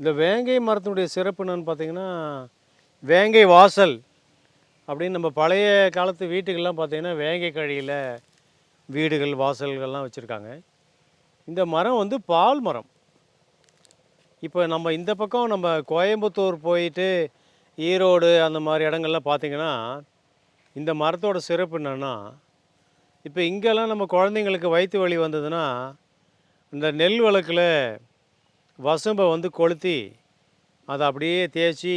இந்த வேங்கை மரத்தினுடைய சிறப்பு என்னன்னு பார்த்தீங்கன்னா வேங்கை வாசல் அப்படின்னு நம்ம பழைய காலத்து வீட்டுக்கெல்லாம் பார்த்திங்கன்னா வேங்கை கழியில் வீடுகள் வாசல்கள்லாம் வச்சுருக்காங்க. இந்த மரம் வந்து பால் மரம். இப்போ நம்ம இந்த பக்கம் நம்ம கோயம்புத்தூர் போயிட்டு ஈரோடு அந்த மாதிரி இடங்கள்லாம் பார்த்திங்கன்னா இந்த மரத்தோட சிறப்பு என்னென்னா இப்போ இங்கெல்லாம் நம்ம குழந்தைங்களுக்கு வயிற்று வலி வந்ததுன்னா இந்த நெல் வழக்கில் வசம்பை வந்து கொளுத்தி அதை அப்படியே தேய்ச்சி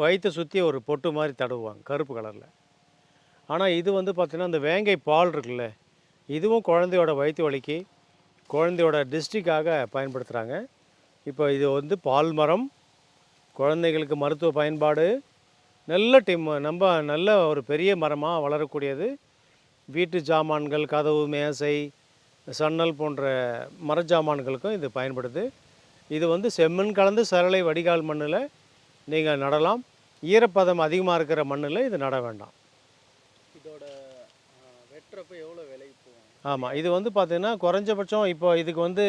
வயிற்றை சுற்றி ஒரு பொட்டு மாதிரி தடவுவாங்க கருப்பு கலரில். ஆனால் இது வந்து பார்த்திங்கன்னா அந்த வேங்கை பால் இருக்குல்ல இதுவும் குழந்தையோட வயிற்று வலிக்கு குழந்தையோட டிஸ்ட்ரிக்காக பயன்படுத்துகிறாங்க இப்போ இது வந்து பால் மரம் குழந்தைகளுக்கு மருத்துவ பயன்பாடு நல்ல டீம் நம்ம நல்ல ஒரு பெரிய மரமாக வளரக்கூடியது. வீட்டு ஜாமான்கள் கதவு மேசை சன்னல் போன்ற மரஜாமான்களுக்கும் இது பயன்படுது. இது வந்து செம்மண் கலந்து சரளை வடிகால் மண்ணில் நீங்கள் நடலாம். ஈரப்பதம் அதிகமாக இருக்கிற மண்ணில் இது நட வேண்டாம். இதோட வெட்டுறப்ப எவ்வளோ போகும்? ஆமாம் இது வந்து பார்த்தீங்கன்னா குறைஞ்சபட்சம் இப்போ இதுக்கு வந்து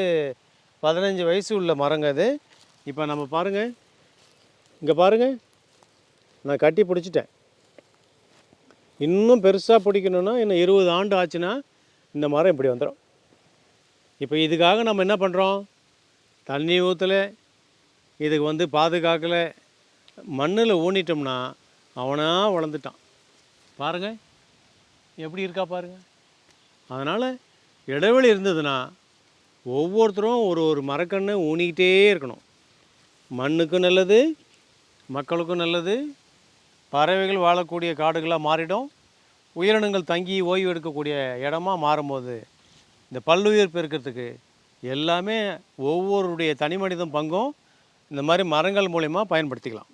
பதினஞ்சு வயசு உள்ள மரங்க இது. இப்போ நம்ம பாருங்கள் இங்கே பாருங்கள் நான் கட்டி பிடிச்சிட்டேன். இன்னும் பெருசாக பிடிக்கணுன்னா இன்னும் இருபது ஆண்டு ஆச்சுன்னா இந்த மரம் இப்படி வந்துடும் இப்போ இதுக்காக நம்ம என்ன பண்ணுறோம் தண்ணி ஊற்றல இதுக்கு வந்து பாதுகாக்கலை. மண்ணில் ஊனிட்டோம்னா அவனாக வளர்ந்துட்டான். பாருங்கள் எப்படி இருக்கா பாருங்கள் அதனால் இடைவெளி இருந்ததுன்னா ஒவ்வொருத்தரும் ஒரு ஒரு மரக்கன்று ஊனிக்கிட்டே இருக்கணும். மண்ணுக்கும் நல்லது மக்களுக்கும் நல்லது. பறவைகள் வாழக்கூடிய காடுகளாக மாறிடும். உயிரினங்கள் தங்கி ஓய்வு எடுக்கக்கூடிய இடமா மாறும்போது இந்த பல்லுயிர் பெருக்கிறதுக்கு எல்லாமே ஒவ்வொருடைய தனி மனிதன் பங்கும் இந்த மாதிரி மரங்கள் மூலிமா பயன்படுத்திக்கலாம்.